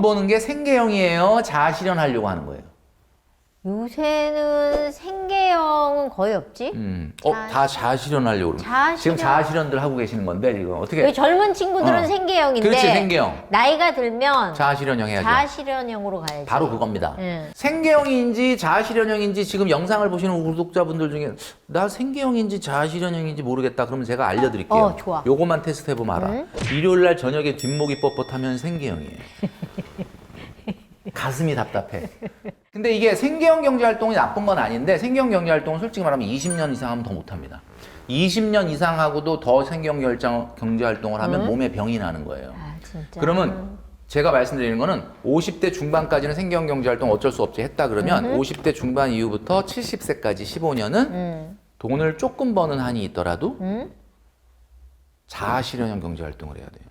돈 버는 게 생계형이에요. 자아 실현하려고 하는 거예요. 요새는 생계형은 거의 없지? 음. 어, 다 자아 실현하려고 그러는 거예요. 자아실현. 지금 자아 실현들 하고 계시는 건데 지금 어떻게 왜 젊은 친구들은 어. 생계형인데 그렇지, 생계형. 나이가 들면 자아 실현형 해야죠. 자아 실현형으로 가야지. 바로 그겁니다. 응. 생계형인지 자아 실현형인지 지금 영상을 보시는 구독자분들 중에 나 생계형인지 자아 실현형인지 모르겠다. 그러면 제가 알려드릴게요. 어, 좋아. 요거만 테스트 해보면 알아. 응? 일요일 날 저녁에 뒷목이 뻣뻣하면 생계형이에요. 가슴이 답답해. 근데 이게 생계형 경제 활동이 나쁜 건 아닌데 생계형 경제 활동은 솔직히 말하면 20년 이상 하면 더 못합니다. 20년 이상 하고도 더 생계형 결정- 경제 활동을 하면 몸에 병이 나는 거예요. 아. 그러면 제가 말씀드리는 거는 50대 중반까지는 생계형 경제 활동 어쩔 수 없이 했다 그러면 50대 중반 이후부터 70세까지 15년은 응. 돈을 조금 버는 한이 있더라도 응? 자아실현형 경제 활동을 해야 돼요.